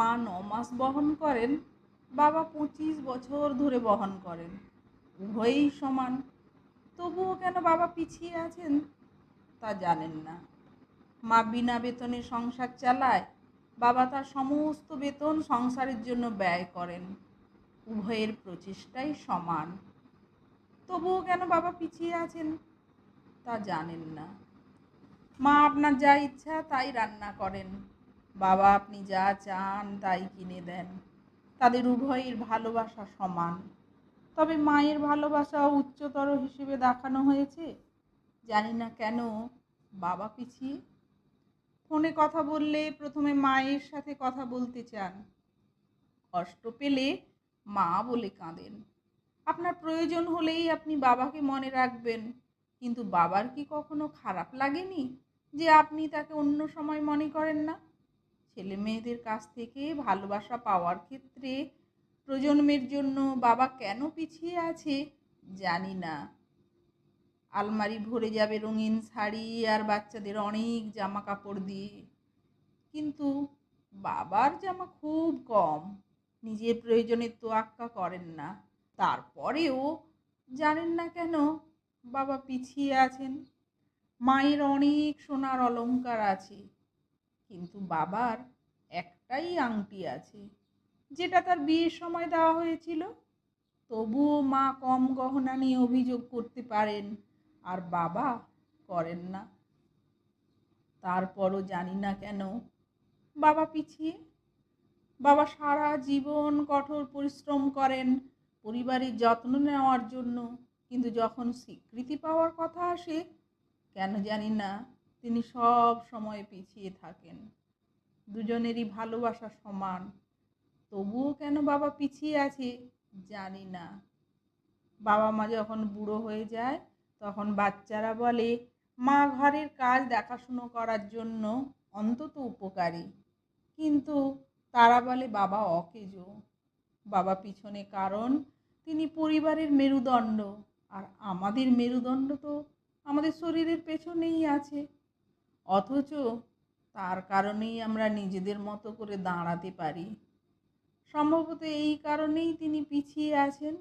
মা ন মাস বহন করেন, বাবা পঁচিশ বছর ধরে বহন করেন। উভয়ই সমান। তবুও কেন বাবা পিছিয়ে আছেন তা জানেন না। মা বিনা বেতনে সংসার চালায়, বাবা তার সমস্ত বেতন সংসারের জন্য ব্যয় করেন। উভয়ের প্রচেষ্টাই সমান। তবুও কেন বাবা পিছিয়ে আছেন তা জানেন না। মা আপনার যা ইচ্ছা তাই রান্না করেন। বাবা, আপনি যা চান তাই কিনে দেন। তাদের উভয়ের ভালোবাসা সমান। তবে মায়ের ভালোবাসা উচ্চতর হিসেবে দেখানো হয়েছে? জানি না কেন। বাবা পিছিয়ে ফোনে কথা বললে প্রথমে মায়ের সাথে কথা বলতে চান। কষ্ট পেলে মা বলে কাঁদেন। আপনার প্রয়োজন হলেই আপনি বাবাকে মনে রাখবেন। কিন্তু বাবার কি কখনো খারাপ লাগেনি যে আপনি তাকে অন্য সময় মনে করেন না? ছেলে মেয়েদের কাছ থেকে ভালোবাসা পাওয়ার ক্ষেত্রে প্রজন্মের জন্য বাবা কেন পিছিয়ে আছে জানি না। আলমারি ভরে যাবে রঙিন শাড়ি আর বাচ্চাদের অনেক জামা কাপড় দিয়ে। কিন্তু বাবার জামা খুব কম, নিজের প্রয়োজনে তোয়াক্কা করেন না। তারপরেও জানেন না কেন বাবা পিছিয়ে আছেন। মায়ের অনেক সোনার অলংকার আছে। কিন্তু বাবার একটাই আংটি আছে, যেটা তার বিয়ের সময় দেওয়া হয়েছিল। তবুও মা কম গহনা নিয়ে অভিযোগ করতে পারেন, আর বাবা করেন না। তারপরও জানি না কেন বাবা পিছিয়ে। বাবা সারা জীবন কঠোর পরিশ্রম করেন পরিবারের যত্ন নেওয়ার জন্য, কিন্তু যখন স্বীকৃতি পাওয়ার কথা আসে, কেন জানি না তিনি সব সময় পিছিয়ে থাকেন। দুজনেরই ভালোবাসা সমান। তবুও কেন বাবা পিছিয়ে আছে জানি না। বাবা মা যখন বুড়ো হয়ে যায়, তখন বাচ্চারা বলে, মা ঘরের কাজ দেখাশুনো করার জন্য অন্তত উপকারী। কিন্তু তারা বলে, বাবা অকেজো। বাবা পিছনে কারণ, তিনি পরিবারের মেরুদণ্ড। আর আমাদের মেরুদণ্ড তো আমাদের শরীরের পেছনেই আছে। অথচ তার কারণেই আমরা নিজেদের মতো করে দাঁড়াতে পারি। সম্ভবত এই কারণেই তিনি পিছিয়ে আছেন।